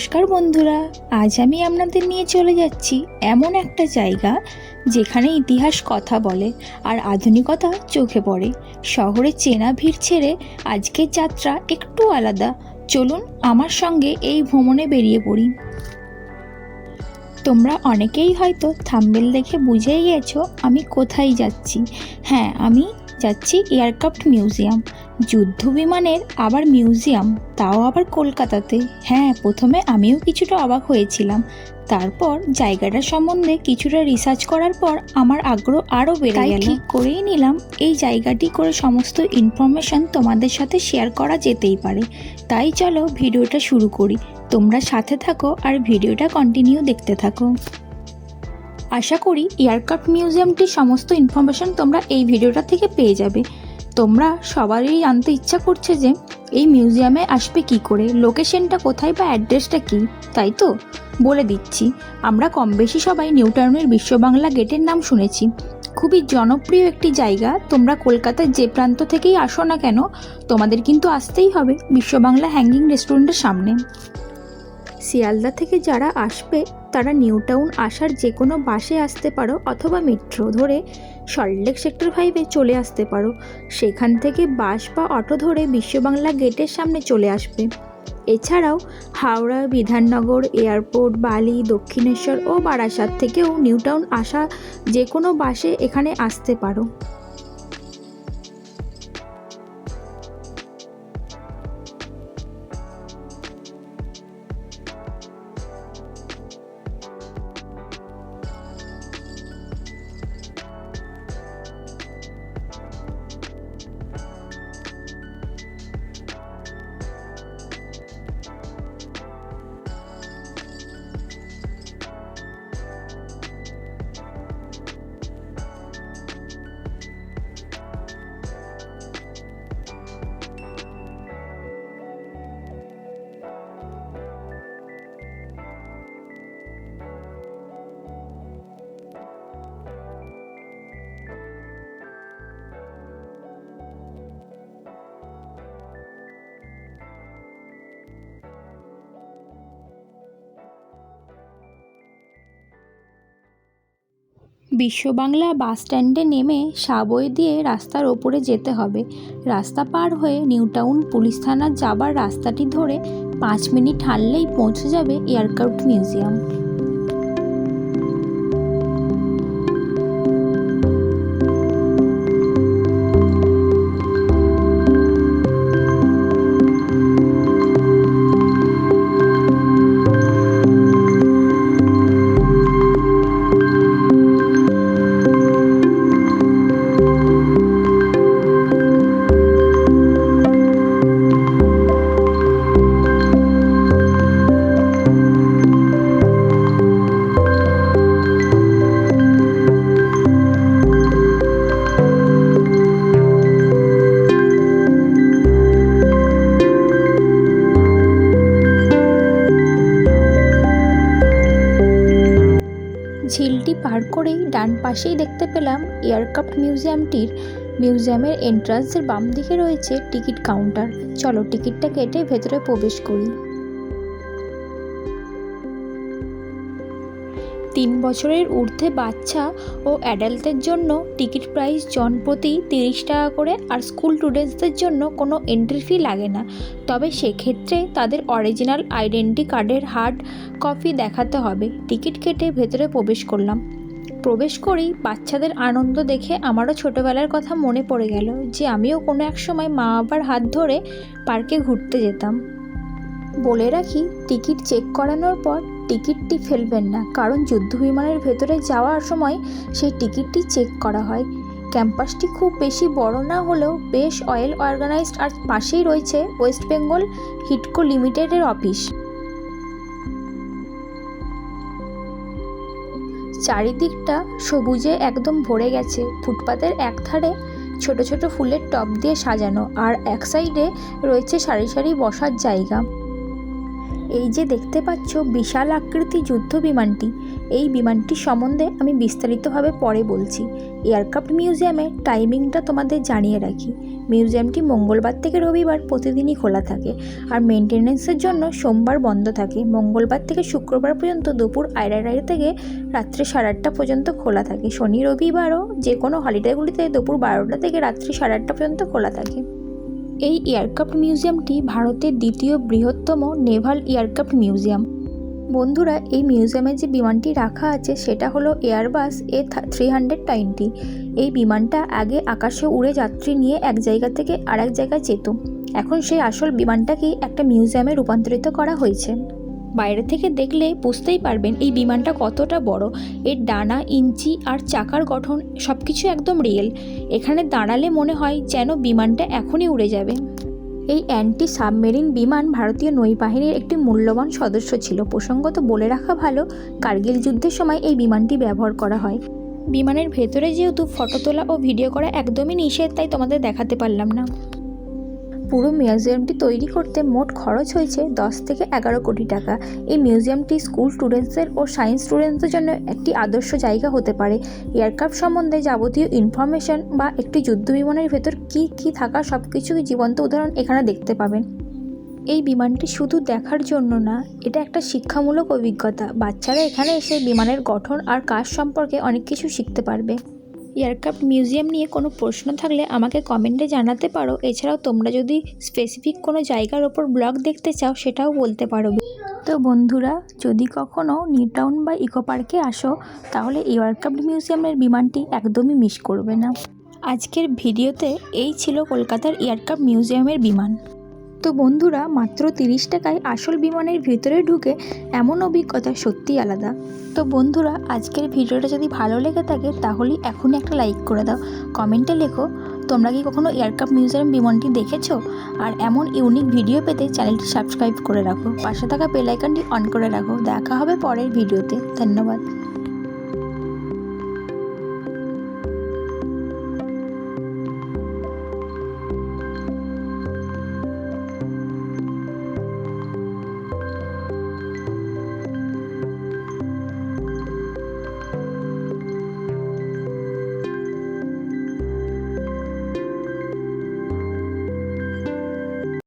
নমস্কার বন্ধুরা, আজ আমি আপনাদের নিয়ে চলে যাচ্ছি এমন একটা জায়গা যেখানে ইতিহাস কথা বলে আর আধুনিকতা চোখে পড়ে। শহরে চেনা ভিড় ছেড়ে আজকের যাত্রা একটু আলাদা। চলুন আমার সঙ্গে এই ভ্রমণে বেরিয়ে পড়ি। তোমরা অনেকেই হয়তো থাম্বেল দেখে বুঝেই গেছো আমি কোথায় যাচ্ছি। হ্যাঁ আমি যাচ্ছি এয়ারক্রাফট মিউজিয়াম। যুদ্ধ বিমানের আবার মিউজিয়াম তাও আবার কলকাতাতে। হ্যাঁ প্রথমে আমিও কিছুটা অবাক হয়েছিলাম। তারপর জায়গাটা সম্বন্ধে কিছুটা রিসার্চ করার পর আমার আগ্রহ আরও বেড়ে গেল। ঠিক করেই নিলাম এই জায়গাটি করে সমস্ত ইনফরমেশন তোমাদের সাথে শেয়ার করা যেতেই পারে। তাই চলো ভিডিওটা শুরু করি। তোমরা সাথে থাকো আর ভিডিওটা কন্টিনিউ দেখতে থাকো। আশা করি এয়ারক্রাফট মিউজিয়ামটির সমস্ত ইনফরমেশন তোমরা এই ভিডিওটা থেকে পেয়ে যাবে। তোমরা সবারই জানতে ইচ্ছা করছে যে এই মিউজিয়ামে আসবে কি করে লোকেশনটা কোথায় বা অ্যাড্রেসটা কি, তাই তো? বলে দিচ্ছি, আমরা কম বেশি সবাই নিউটাউনের বিশ্ব বাংলা গেটের নাম শুনেছি। খুবই জনপ্রিয় একটি জায়গা, তোমরা কলকাতার যে প্রান্ত থেকেই আসো না কেন, তোমাদের কিন্তু আসতেই হবে বিশ্ববাংলা হ্যাঙ্গিং রেস্টুরেন্টের সামনে। শিয়ালদা থেকে যারা আসবে, তারা নিউ টাউন আসার যে কোনো বাসে আসতে পারো অথবা মেট্রো ধরে সল্টলেক সেক্টর ফাইভে চলে আসতে পারো। সেখান থেকে বাস বা অটো ধরে বিশ্ববাংলা গেটের সামনে চলে আসবে। এছাড়াও হাওড়া, বিধাননগর, এয়ারপোর্ট, বালি, দক্ষিণেশ্বর ও বারাসাত থেকেও নিউ টাউন আসা যে কোনো বাসে এখানে আসতে পারো। বিশ্ব বাংলা বাস স্ট্যান্ডে নেমে সাবই দিয়ে রাস্তার ওপরে যেতে হবে। রাস্তা পার হয়ে নিউটাউন পুলিশ থানা যাবার রাস্তাটি ধরে পাঁচ মিনিট হাঁটলেই পৌঁছে যাবে এয়ারক্রাফট মিউজিয়াম। পার করেই ডান পাশেই দেখতে পেলাম এয়ারক্রাফট মিউজিয়ামটির, মিউজিয়ামের এন্ট্রান্সের বাম দিকে রয়েছে টিকিট কাউন্টার চলো টিকিটটা কেটে ভেতরে প্রবেশ করি। তিন বছরের ঊর্ধ্বে বাচ্চা ও অ্যাডাল্টদের জন্য টিকিট প্রাইস জন প্রতি তিরিশ টাকা করে আর স্কুল স্টুডেন্টসদের জন্য কোনো এন্ট্রি ফি লাগে না। তবে সেক্ষেত্রে তাদের অরিজিনাল আইডেন্টি কার্ডের হার্ড কপি দেখাতে হবে। টিকিট কেটে ভেতরে প্রবেশ করলাম। প্রবেশ করেই বাচ্চাদের আনন্দ দেখে আমারও ছোটোবেলার কথা মনে পড়ে গেল যে আমিও কোনো এক সময় মা বাবার হাত ধরে পার্কে ঘুরতে যেতাম। বলে রাখি, টিকিট চেক করানোর পর টিকিটটি ফেলবেন না। কারণ যুদ্ধ বিমানের ভেতরে যাওয়ার সময় সেই টিকিটটি চেক করা হয়। ক্যাম্পাসটি খুব বেশি বড় না হলেও বেশ অয়েল অর্গানাইজড আর পাশেই রয়েছে ওয়েস্ট বেঙ্গল হিটকো লিমিটেডের অফিস। চারিদিকটা সবুজে একদম ভরে গেছে। ফুটপাতের এক ধারে ছোট ছোট ফুলের টব দিয়ে সাজানো আর এক সাইডে রয়েছে সারি সারি বসার জায়গা। এই যে দেখতে পাচ্ছ বিশাল আকৃতি যুদ্ধ বিমানটি, এই বিমানটি সম্বন্ধে আমি বিস্তারিতভাবে পরে বলছি। এয়ারক্রাফট মিউজিয়ামে টাইমিংটা তোমাদের জানিয়ে রাখি। মিউজিয়ামটি মঙ্গলবার থেকে রবিবার প্রতিদিনই খোলা থাকে আর মেনটেন্যান্সের জন্য সোমবার বন্ধ থাকে। মঙ্গলবার থেকে শুক্রবার পর্যন্ত দুপুর আড়াইটা থেকে রাত্রি সাড়ে আটটা পর্যন্ত খোলা থাকে। শনি রবিবারও যে কোনো হলিডেগুলিতে দুপুর বারোটা থেকে রাত্রি সাড়ে আটটা পর্যন্ত খোলা থাকে। এই এয়ারক্রাফট মিউজিয়ামটি ভারতের দ্বিতীয় বৃহত্তম নেভাল এয়ারক্রাফট মিউজিয়াম। বন্ধুরা, এই মিউজিয়ামে যে বিমানটি রাখা আছে, সেটা হলো Airbus A three hundred twenty এই বিমানটা আগে আকাশে উড়ে যাত্রী নিয়ে এক জায়গা থেকে আরেক জায়গায় যেত। এখন সেই আসল বিমানটাকেই একটা মিউজিয়ামে রূপান্তরিত করা হয়েছে। বাইরে থেকে দেখলে বুঝতেই পারবেন এই বিমানটা কতটা বড়। এর ডানা, ইঞ্চি আর চাকার গঠন সব কিছু একদম রিয়েল এখানে দাঁড়ালে মনে হয় যেন বিমানটা এখনই উড়ে যাবে। এই অ্যান্টি সাবমেরিন বিমান ভারতীয় নৌবাহিনীর একটি মূল্যবান সদস্য ছিল। প্রসঙ্গত বলে রাখা ভালো, কার্গিল যুদ্ধের সময় এই বিমানটি ব্যবহার করা হয়। বিমানের ভেতরে যেহেতু ফটো তোলা ও ভিডিও করা একদমই নিষেধ, তাই তোমাদের দেখাতে পারলাম না। পুরো মিউজিয়ামটি তৈরি করতে মোট খরচ হয়েছে দশ থেকে এগারো কোটি টাকা। এই মিউজিয়ামটি স্কুল স্টুডেন্টসদের ও সায়েন্স স্টুডেন্টসদের জন্য একটি আদর্শ জায়গা হতে পারে। এয়ারক্রাফট সম্বন্ধে যাবতীয় ইনফরমেশন বা একটি যুদ্ধ বিমানের ভেতর কী কী থাকা সব কিছুই জীবন্ত উদাহরণ এখানে দেখতে পাবেন। এই বিমানটি শুধু দেখার জন্য না, এটা একটা শিক্ষামূলক অভিজ্ঞতা। বাচ্চারা এখানে এসে বিমানের গঠন আর কাজ সম্পর্কে অনেক কিছু শিখতে পারবে। এয়ারক্রাফট মিউজিয়াম নিয়ে কোনো প্রশ্ন থাকলে আমাকে কমেন্টে জানাতে পারো। এছাড়াও তোমরা যদি স্পেসিফিক কোনো জায়গার ওপর ব্লগ দেখতে চাও, সেটাও বলতে পারো। তো বন্ধুরা, যদি কখনও নিউ টাউন বা ইকো পার্কে আসো, তাহলে এয়ারক্রাফট মিউজিয়ামের বিমানটি একদমই মিস করবে না। আজকের ভিডিওতে এই ছিল কলকাতার এয়ারক্রাফট মিউজিয়ামের বিমান। তো বন্ধুরা, মাত্র তিরিশ টাকায় আসল বিমানের ভিতরে ঢুকে এমন অভিজ্ঞতা সত্যিই আলাদা। তো বন্ধুরা, আজকের ভিডিওটা যদি ভালো লেগে থাকে, তাহলে এখনই একটা লাইক করে দাও। কমেন্টে লেখো, তোমরা কি কখনো এয়ারক্রাফট মিউজিয়াম বিমানটি দেখেছ? আর এমন ইউনিক ভিডিও পেতে চ্যানেলটি সাবস্ক্রাইব করে রাখো। পাশে থাকা বেল আইকনটি অন করে রাখো। দেখা হবে পরের ভিডিওতে ধন্যবাদ।